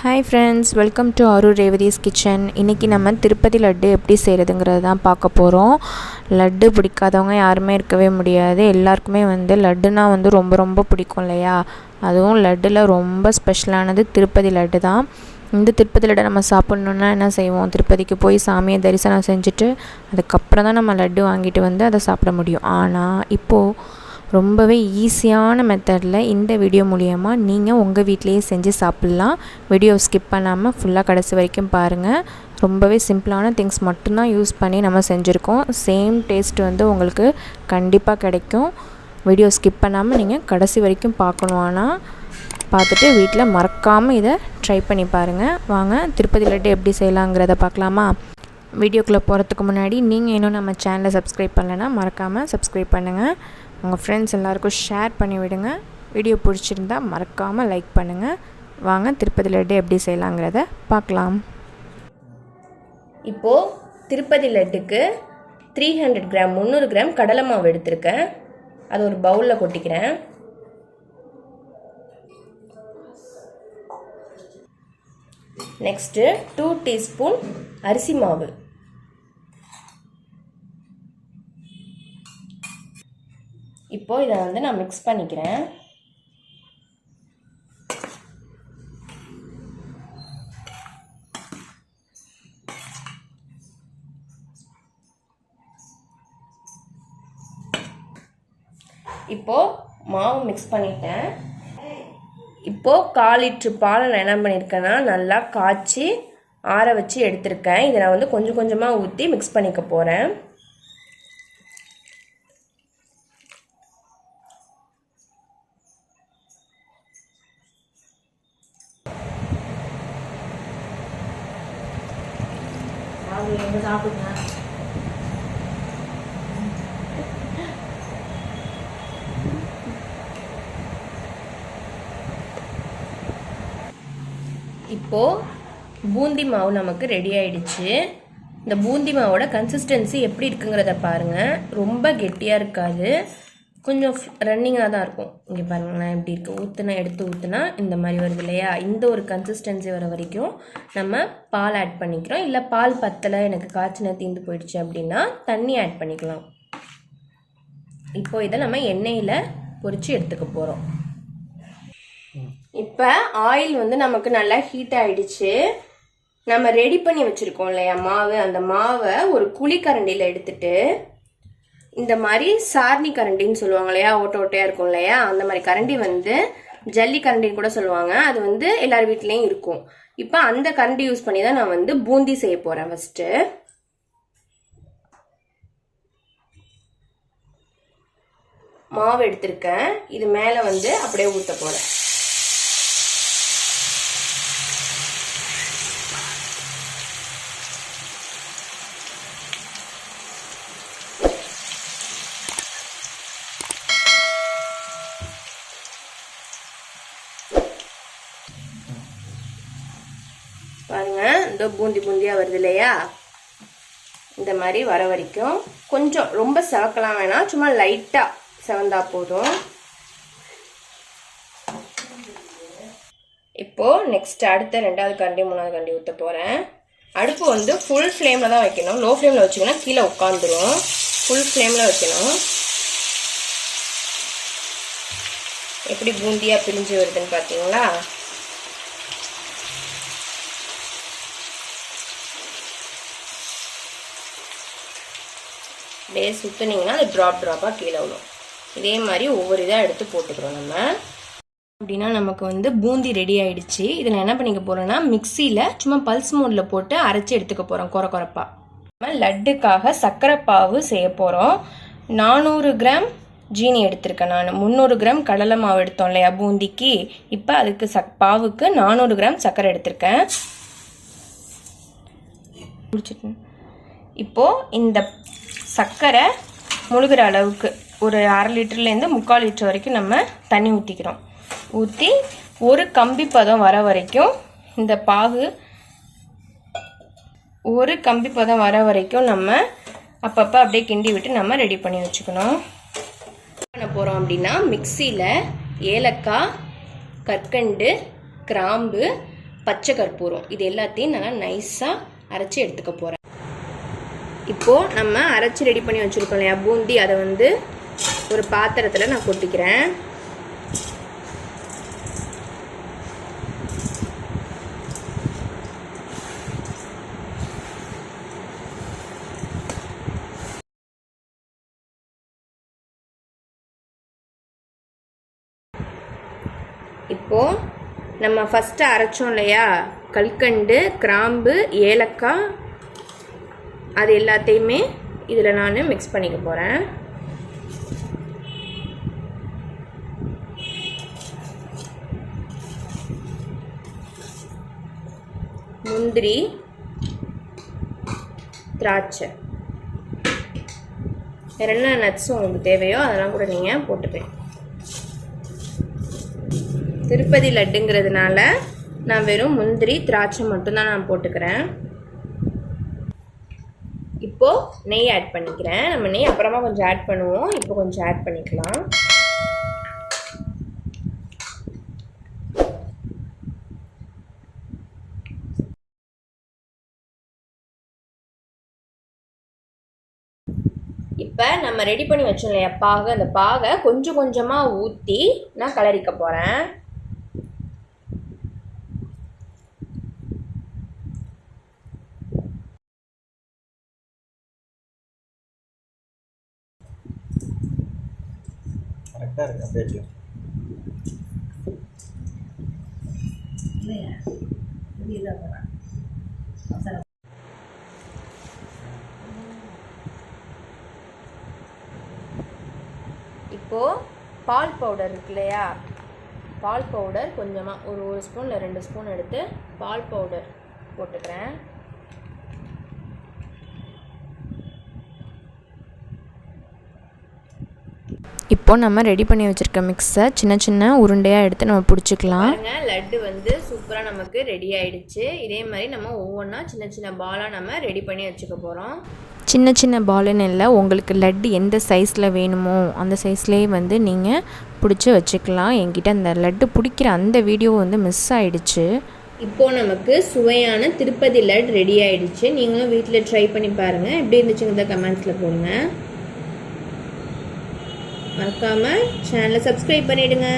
Hi friends welcome to Arur Revathi's kitchen இன்றைக்கி நம்ம திருப்பதி லட்டு எப்படி செய்கிறதுங்கிறது தான் பார்க்க போகிறோம் லட்டு பிடிக்காதவங்க யாருமே இருக்கவே முடியாது. எல்லாருக்குமே வந்து லட்டுனா வந்து ரொம்ப ரொம்ப பிடிக்கும் இல்லையா? அதுவும் லட்டில் ரொம்ப ஸ்பெஷலானது திருப்பதி லட்டு தான். இந்த திருப்பதி லட்டு நம்ம சாப்பிட்ணுன்னா என்ன செய்வோம்? திருப்பதிக்கு போய் சாமியை தரிசனம் செஞ்சுட்டு அதுக்கப்புறம் தான் நம்ம லட்டு வாங்கிட்டு வந்து அதை சாப்பிட முடியும். ஆனால் இப்போது ரொம்பவே ஈஸியான மெத்தடில் இந்த வீடியோ மூலியமாக நீங்கள் உங்கள் வீட்டிலேயே செஞ்சு சாப்பிட்லாம். வீடியோ ஸ்கிப் பண்ணாமல் ஃபுல்லாக கடைசி வரைக்கும் பாருங்கள் ரொம்பவே சிம்பிளான திங்ஸ் மட்டும்தான் யூஸ் பண்ணி நம்ம செஞ்சுருக்கோம். சேம் டேஸ்ட் வந்து உங்களுக்கு கண்டிப்பாக கிடைக்கும். வீடியோ ஸ்கிப் பண்ணாமல் நீங்கள் கடைசி வரைக்கும் பார்க்கணும் ஆனால் பார்த்துட்டு வீட்டில் மறக்காமல் இதை ட்ரை பண்ணி பாருங்கள் வாங்க திருப்பதி லட்டு எப்படி செய்யலாங்கிறத பார்க்கலாமா? வீடியோக்குள்ளே போகிறதுக்கு முன்னாடி நீங்கள் இன்னும் நம்ம சேனலை சப்ஸ்கிரைப் பண்ணலைன்னா மறக்காமல் சப்ஸ்கிரைப் பண்ணுங்கள் உங்கள் ஃப்ரெண்ட்ஸ் எல்லாருக்கும் ஷேர் பண்ணி விடுங்க. வீடியோ பிடிச்சிருந்தா மறக்காமல் லைக் பண்ணுங்கள் வாங்க திருப்பதி லட்டு எப்படி செய்யலாங்கிறத பார்க்கலாம். இப்போது திருப்பதி லட்டுக்கு த்ரீ ஹண்ட்ரட் கிராம் முந்நூறு கிராம் கடலை மாவு எடுத்திருக்கேன். அது ஒரு பவுலில் கொட்டிக்கிறேன். நெக்ஸ்ட்டு டூ டீஸ்பூன் அரிசி மாவு. இப்போது இதை வந்து நான் மிக்ஸ் பண்ணிக்கிறேன். இப்போது மாவு மிக்ஸ் பண்ணிட்டேன். இப்போது கால் லிட்ரு பாலை நான் என்ன பண்ணியிருக்கேன்னா நல்லா காய்ச்சி ஆற வச்சு எடுத்திருக்கேன். இதை நான் வந்து கொஞ்சம் கொஞ்சமாக ஊற்றி மிக்ஸ் பண்ணிக்க போகிறேன் இப்போது பூந்தி மாவு நமக்கு ரெடி ஆயிடுச்சு. இந்த பூந்தி மாவோட கன்சிஸ்டன்சி எப்படி இருக்குங்கிறத பாருங்கள் ரொம்ப கெட்டியாக இருக்காது. கொஞ்சம் ரன்னிங்காக தான் இருக்கும். இங்கே பாருங்களேன் எப்படி இருக்குது ஊற்றுனா எடுத்து ஊற்றுனா இந்த மாதிரி வருது இல்லையா? இந்த ஒரு கன்சிஸ்டன்சி வர வரைக்கும் நம்ம பால் ஆட் பண்ணிக்கிறோம். இல்லை பால் பத்தலை எனக்கு காய்ச்சின தீந்து போயிடுச்சு அப்படின்னா தண்ணி ஆட் பண்ணிக்கலாம். இப்போ இதை நம்ம எண்ணெயில் பொரித்து எடுத்துக்க போகிறோம் இப்போ ஆயில் வந்து நமக்கு நல்லா ஹீட் ஆகிடுச்சு நம்ம ரெடி பண்ணி வச்சுருக்கோம் இல்லையா? மாவு. அந்த மாவை ஒரு குழிக்கரண்டியில் எடுத்துட்டு இந்த மாதிரி சார்னி கரண்டின்னு சொல்லுவாங்க இல்லையா? ஓட்ட ஓட்டையாக இருக்கும் இல்லையா? அந்த மாதிரி கரண்டி வந்து ஜல்லி கரண்டின்னு கூட சொல்லுவாங்க. அது வந்து எல்லார் வீட்லேயும் இருக்கும். இப்போ அந்த கரண்டி யூஸ் பண்ணி தான் நான் வந்து பூந்தி செய்ய போகிறேன் ஃபஸ்ட்டு மாவு எடுத்திருக்கேன். இது மேலே வந்து அப்படியே ஊற்ற போகிறேன் பாருங்க பூந்தி பூந்தியாக வருது இல்லையா இந்த மாதிரி வர வரைக்கும் கொஞ்சம் ரொம்ப செவக்கலாம் வேணாம் சும்மா லைட்டாக செவந்தா போதும். இப்போது நெக்ஸ்ட் அடுத்த ரெண்டாவது கண்டி மூணாவது கண்டி ஊற்ற போகிறேன் அடுப்பு வந்து ஃபுல் ஃப்ளேமில் தான் வைக்கணும். லோ ஃப்ளேமில் வச்சிங்கன்னா கீழே உட்காந்துரும் ஃபுல் ஃப்ளேமில் வைக்கணும். எப்படி பூந்தியாக பிரிஞ்சு வருதுன்னு பார்த்தீங்களா அப்படியே சுற்றுனீங்கன்னா அது ட்ராப் ட்ராப்பாக கீழே விழும். இதே மாதிரி ஒவ்வொரு இதாக எடுத்து போட்டுக்கிறோம் நம்ம. அப்படின்னா நமக்கு வந்து பூந்தி ரெடி ஆயிடுச்சு. இதில் என்ன பண்ணிக்க போகிறோம்னா மிக்சியில் சும்மா பல்ஸ் மோடில் போட்டு அரைச்சி எடுத்துக்க போகிறோம் குறை குறைப்பாக நம்ம லட்டுக்காக சர்க்கரை பாவு செய்ய போகிறோம் நானூறு கிராம் ஜீனி எடுத்திருக்கேன் நான். முந்நூறு கிராம் கடலை மாவு எடுத்தோம் இல்லையா பூந்திக்கு? இப்போ அதுக்கு சக் பாவுக்கு நானூறு கிராம் சர்க்கரை எடுத்திருக்கேன். முடிச்சிட்டேன் இப்போது இந்த சர்க்கரை முழுகிற அளவுக்கு ஒரு அரை லிட்டர்லேருந்து முக்கால் லிட்டர் வரைக்கும் நம்ம தண்ணி ஊற்றிக்கிறோம் ஊற்றி ஒரு கம்பி பதம் வர வரைக்கும் இந்த பாகு ஒரு கம்பி பதம் வர வரைக்கும் நம்ம அப்பப்போ அப்படியே கிண்டி விட்டு நம்ம ரெடி பண்ணி வச்சுக்கணும். பண்ண போகிறோம் அப்படின்னா மிக்சியில் ஏலக்காய் கற்கண்டு கிராம்பு பச்சை கற்பூரம் இது எல்லாத்தையும் நல்லா நைஸாக அரைச்சி எடுத்துக்க போகிறேன் இப்போது நம்ம அரைச்சி ரெடி பண்ணி வச்சுருக்கோம் இல்லையா? பூந்தி அதை வந்து ஒரு பாத்திரத்தில் நான் கொட்டிக்கிறேன். இப்போது நம்ம ஃபஸ்ட்டு அரைச்சோம் இல்லையா? கல்கண்டு கிராம்பு ஏலக்காய் அது எல்லாத்தையுமே இதில் நான் மிக்ஸ் பண்ணிக்க போகிறேன். முந்திரி திராட்சை. வேறு என்ன நட்ஸ் உங்களுக்கு தேவையோ அதெல்லாம் கூட நீங்கள் போட்டுப்பேன் திருப்பதி லட்டுங்கிறதுனால நான் வெறும் முந்திரி திராட்சை மட்டும்தான் நான் போட்டுக்கிறேன். இப்போது நெய் ஆட் பண்ணிக்கிறேன். நம்ம நெய் அப்புறமா கொஞ்சம் ஆட் பண்ணுவோம். இப்போ கொஞ்சம் ஆட் பண்ணிக்கலாம். இப்போ நம்ம ரெடி பண்ணி வச்சோம் இல்லையா பாகை? அந்த பாகை கொஞ்சம் கொஞ்சமாக ஊற்றி நான் கலரிக்க போகிறேன் கரெக்டாக இருக்கு அப்படியே இப்போது பால் பவுடர் இருக்கு இல்லையா? பால் பவுடர் கொஞ்சமாக ஒரு ஒரு ஸ்பூன் இல்லை ரெண்டு ஸ்பூன் எடுத்து பால் பவுடர் போட்டுக்கிறேன். இப்போ நம்ம ரெடி பண்ணி வச்சுருக்க மிக்ஸை சின்ன சின்ன உருண்டையாக எடுத்து நம்ம பிடிச்சிக்கலாம். லட்டு வந்து சூப்பராக நமக்கு ரெடி ஆயிடுச்சு. இதே மாதிரி நம்ம ஒவ்வொன்றா சின்ன சின்ன பாலாக நம்ம ரெடி பண்ணி வச்சுக்க போகிறோம் சின்ன சின்ன பாலுன்னு இல்லை உங்களுக்கு லட்டு எந்த சைஸில் வேணுமோ அந்த சைஸ்லேயே வந்து நீங்கள் பிடிச்சி வச்சுக்கலாம். என்கிட்ட அந்த லட்டு பிடிக்கிற அந்த வீடியோ வந்து மிஸ் ஆயிடுச்சு. இப்போ நமக்கு சுவையான திருப்பதி லட் ரெடி ஆயிடுச்சு. நீங்களும் வீட்டில் ட்ரை பண்ணி பாருங்கள் எப்படி இருந்துச்சுங்கிறத கமெண்ட்ஸில் போடுங்க. மறக்காமல் சேனலை சப்ஸ்கிரைப் பண்ணிவிடுங்க